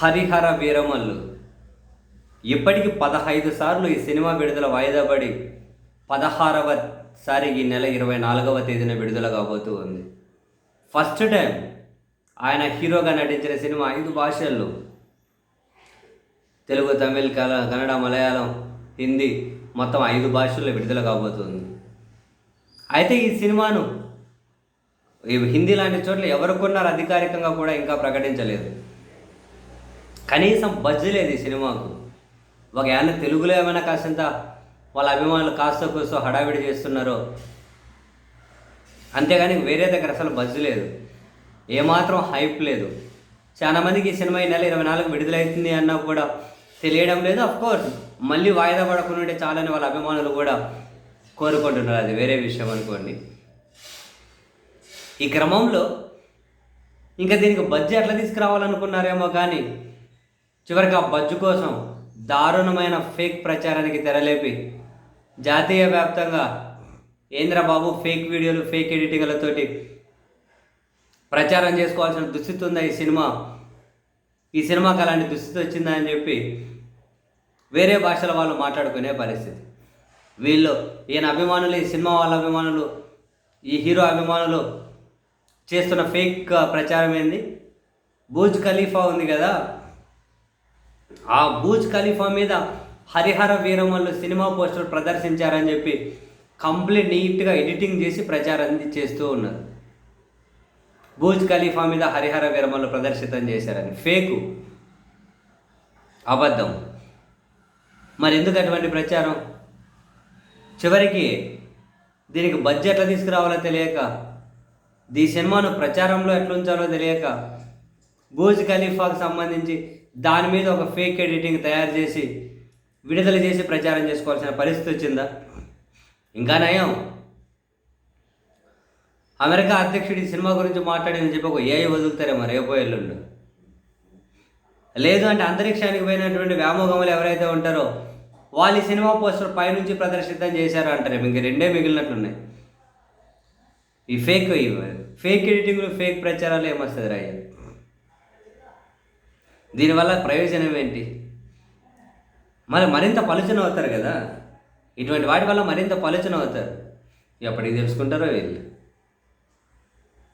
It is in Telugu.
హరిహర వీరమల్లు. ఇప్పటికి పదహైదు సార్లు ఈ సినిమా విడుదల వాయిదా పడి పదహారవ సారి ఈ నెల ఇరవై నాలుగవ తేదీన విడుదల కాబోతూ ఉంది. ఫస్ట్ టైం ఆయన హీరోగా నటించిన సినిమా ఐదు భాషల్లో. తెలుగు తమిళ్ కల కన్నడ మలయాళం హిందీ మొత్తం ఐదు భాషల్లో విడుదల కాబోతుంది అయితే ఈ సినిమాను హిందీ లాంటి చోట్ల ఎవరు కొన్నారు అధికారికంగా కూడా ఇంకా ప్రకటించలేదు. కనీసం బజ్ లేదు ఈ సినిమాకు. ఒక ఏమైనా తెలుగులో ఏమైనా కాసింత వాళ్ళ అభిమానులు కాస్త కూస్తో హడావిడి చేస్తున్నారో. అంతేగాని వేరే దగ్గర అసలు బజ్ లేదు. ఏమాత్రం హైప్ లేదు. చాలా మందికి ఈ సినిమా ఈ నెల ఇరవై నాలుగు విడుదలవుతుంది అన్నా కూడా తెలియడం లేదు. కోర్స్ మళ్ళీ వాయిదా పడకుండా ఉంటే చాలని వాళ్ళ అభిమానులు కూడా కోరుకుంటున్నారు. అది వేరే విషయం అనుకోండి. ఈ క్రమంలో ఇంకా దీనికి బడ్జెట్ ఎట్లా తీసుకురావాలనుకున్నారేమో కానీ చివరికి ఆ బజ్జు కోసం దారుణమైన ఫేక్ ప్రచారానికి తెరలేపి జాతీయ వ్యాప్తంగా ఏంద్రబాబు ఫేక్ వీడియోలు ఫేక్ ఎడిటింగ్లతోటి ప్రచారం చేసుకోవాల్సిన దుస్థితి ఉందా ఈ సినిమా? ఈ సినిమాకి అలాంటి దుస్థితి వచ్చిందా అని చెప్పి వేరే భాషల వాళ్ళు మాట్లాడుకునే పరిస్థితి. వీళ్ళు ఈయన అభిమానులు ఈ సినిమా వాళ్ళ అభిమానులు ఈ హీరో అభిమానులు చేస్తున్న ఫేక్ ప్రచారం ఏంది? బూజ్ ఖలీఫా ఉంది కదా ఆ బూజ్ ఖలీఫా మీద హరిహర వీరమల్లు సినిమా పోస్టర్ ప్రదర్శించారని చెప్పి కంప్లీట్ నీట్గా ఎడిటింగ్ చేసి ప్రచారం చేస్తూ ఉన్నారు. బూజ్ ఖలీఫా మీద హరిహర వీరమల్లు ప్రదర్శితం చేశారని. ఫేకు. అబద్ధం. మరి ఎందుకు అటువంటి ప్రచారం? చివరికి దీనికి బడ్జెట్లో తీసుకురావాలో తెలియక ఈ సినిమాను ప్రచారంలో ఎట్లుంచాలో తెలియక బూజ్ ఖలీఫాకు సంబంధించి దాని మీద ఒక ఫేక్ ఎడిటింగ్ తయారు చేసి విడుదల చేసి ప్రచారం చేసుకోవాల్సిన పరిస్థితి వచ్చిందా? ఇంకా నయం. అమెరికా అధ్యక్షుడు ఈ సినిమా గురించి మాట్లాడని చెప్పి ఒక ఏఐ వదులుతారేమో రేపో ఎల్లుండు. లేదు అంటే అంతరిక్షానికి పోయినటువంటి వ్యామోగములు ఎవరైతే ఉంటారో వాళ్ళు ఈ సినిమా పోస్టర్ పైనుంచి ప్రదర్శితం చేశారు అంటారు ఇంక రెండే మిగిలినట్లున్నాయి. ఈ ఫేక్ ఫేక్ ఎడిటింగ్లు ఫేక్ ప్రచారాలు ఏమొస్తుంది రాయ్య దీనివల్ల ప్రయోజనం ఏంటి? మరి మరింత పలుచన అవుతారు కదా? ఇటువంటి వాటి వల్ల మరింత పలుచన అవుతారు. ఎప్పటికి తెలుసుకుంటారో వీళ్ళు.